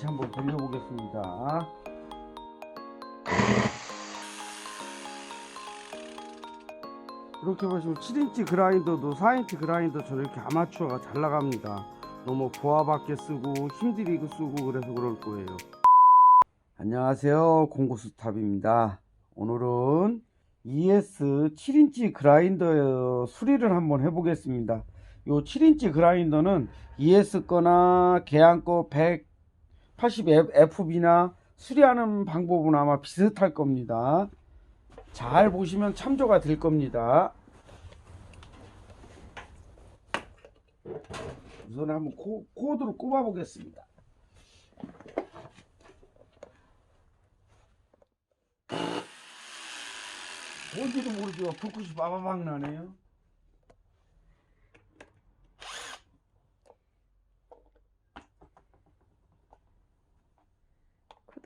다시 한번 돌려보겠습니다. 이렇게 보시면 7인치 그라인더도 4인치 그라인더처럼 이렇게 아마추어가 잘 나갑니다. 너무 보아밖에 쓰고 힘들이고 쓰고 그래서 그럴 거예요. 안녕하세요. 공고스탑입니다. 오늘은 ES 7인치 그라인더 수리를 한번 해보겠습니다. 요 7인치 그라인더는 ES 거나 계양 거 180FB나 수리하는 방법은 아마 비슷할 겁니다. 잘 보시면 참조가 될 겁니다. 우선 한번 코, 코드를 꼽아 보겠습니다. 뭔지도 모르지만 불꽃이 빠바박 나네요.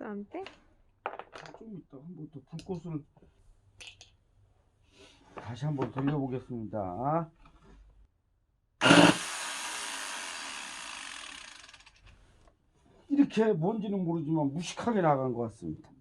안 빼? 좀 이따 한번 또 불꽃을 다시 한번 돌려보겠습니다. 이렇게 뭔지는 모르지만 무식하게 나간 것 같습니다.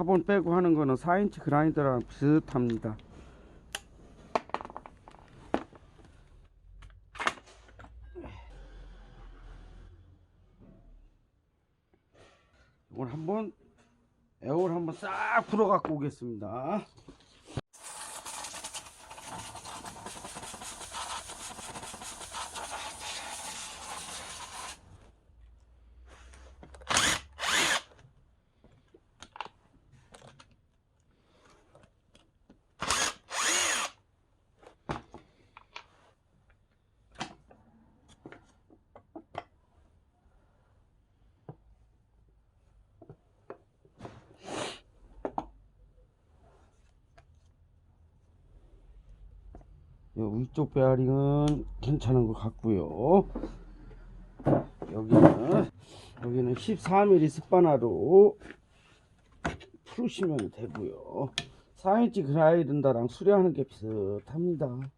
카본 빼고 하는 거는 4인치 그라인더랑 비슷합니다. 이걸 한번 에어를 한번 싹 풀어 갖고 오겠습니다. 위쪽 베어링은 괜찮은 것 같고요. 여기는 여기는 14mm 스파나로 풀으시면 되고요. 4인치 그라이든다랑 수리하는 게 비슷합니다.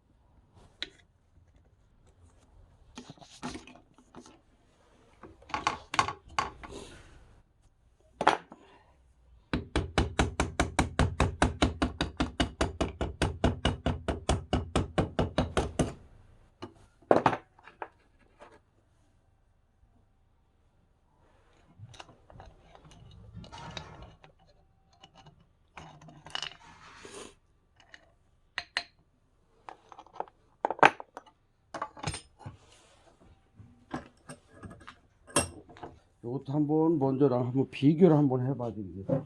이것도 한번 먼저랑 한번 비교를 한번 해봐 드리겠습니다.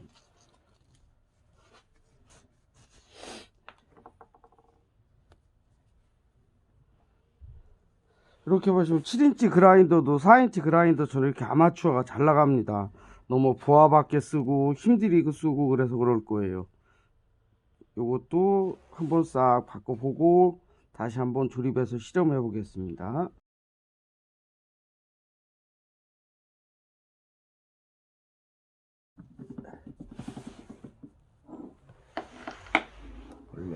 이렇게 보시면 7인치 그라인더도 4인치 그라인더처럼 이렇게 아마추어가 잘 나갑니다. 너무 보아밖에 쓰고 힘들이고 쓰고 그래서 그럴 거예요. 요것도 한번 싹 바꿔보고 다시 한번 조립해서 실험해 보겠습니다.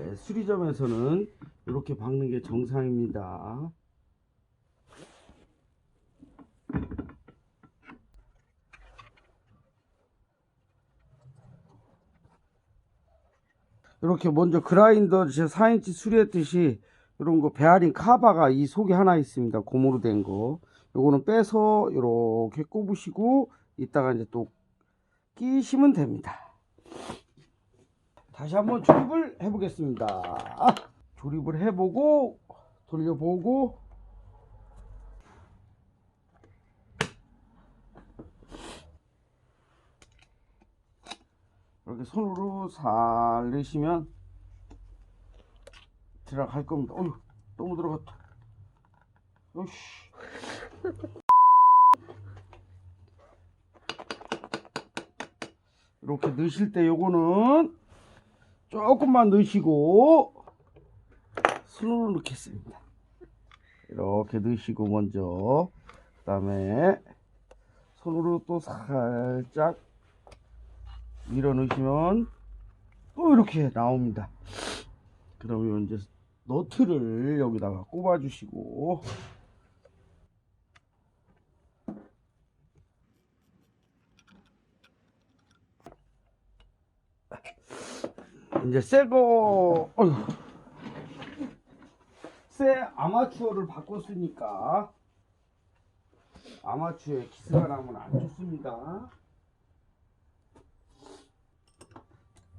원래 수리점에서는 이렇게 박는 게 정상입니다. 이렇게 먼저 그라인더 제 4인치 수리했듯이 이런 거 베어링 카바가 이 속에 하나 있습니다. 고무로 된 거. 요거는 빼서 이렇게 꼽으시고 이따가 이제 또 끼시면 됩니다. 다시 한번 조립을 해보겠습니다. 조립을 해보고 돌려보고 이렇게 손으로 살 넣으시면 들어갈 겁니다. 어휴, 너무 들어갔다. 어이씨. 이렇게 넣으실 때 요거는 조금만 넣으시고 손으로 넣겠습니다. 이렇게 넣으시고 먼저 그 다음에 손으로 또 살짝 밀어 넣으시면 또 이렇게 나옵니다. 그러면 이제 너트를 여기다가 꼽아 주시고 이제 새거. 새 아마추어를 바꿨으니까 아마추어에 기스가 나면 안 좋습니다.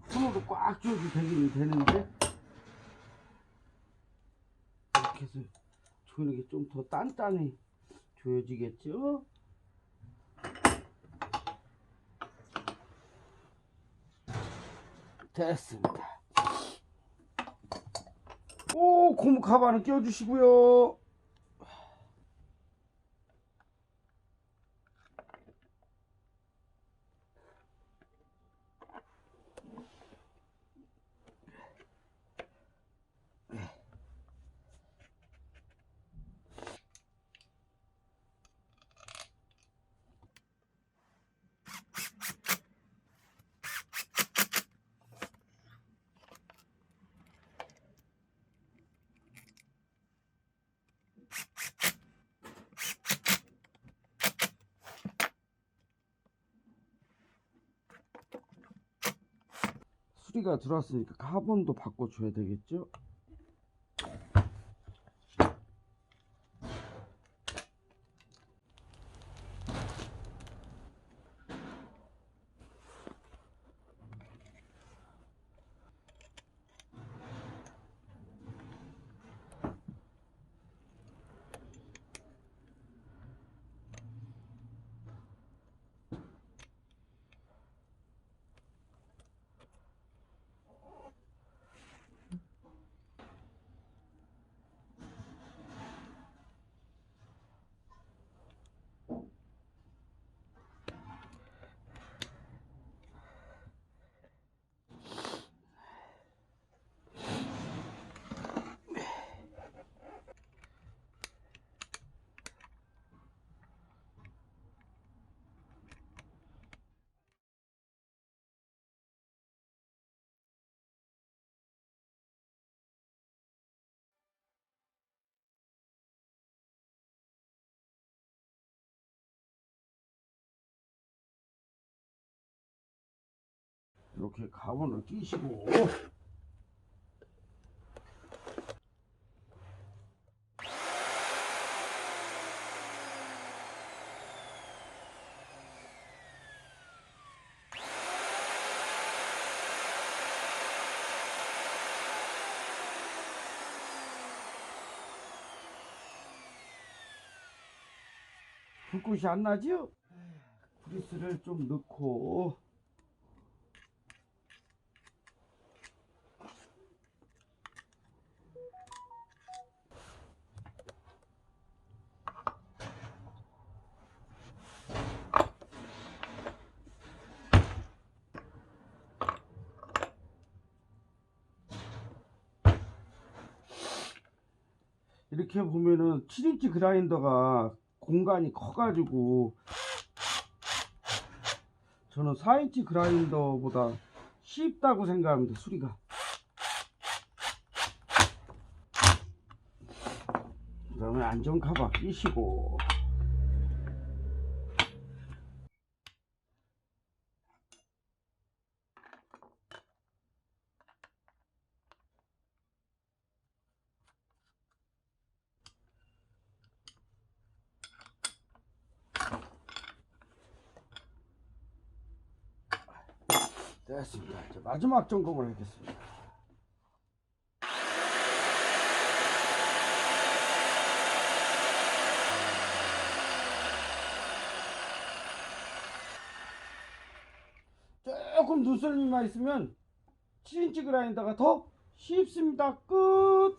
손으로 꽉 쥐어도 되긴 되는데 이렇게 해서 조이는 게 좀 더 단단히 조여지겠죠? 됐습니다. 오 고무 가방을 껴주시고요. 수리가 들어왔으니까 카본도 바꿔줘야 되겠죠? 이렇게 가본을 끼시고. 불꽃이 안 나죠? 그리스를 좀 넣고 이렇게 보면은 7인치 그라인더가 공간이 커가지고 저는 4인치 그라인더보다 쉽다고 생각합니다 수리가. 그 다음에 안전카바 끼시고 됐습니다 이제 마지막 점검을 하겠습니다 조금 눈썰미만 있으면 7인치 그라인더가 더 쉽습니다. 끝!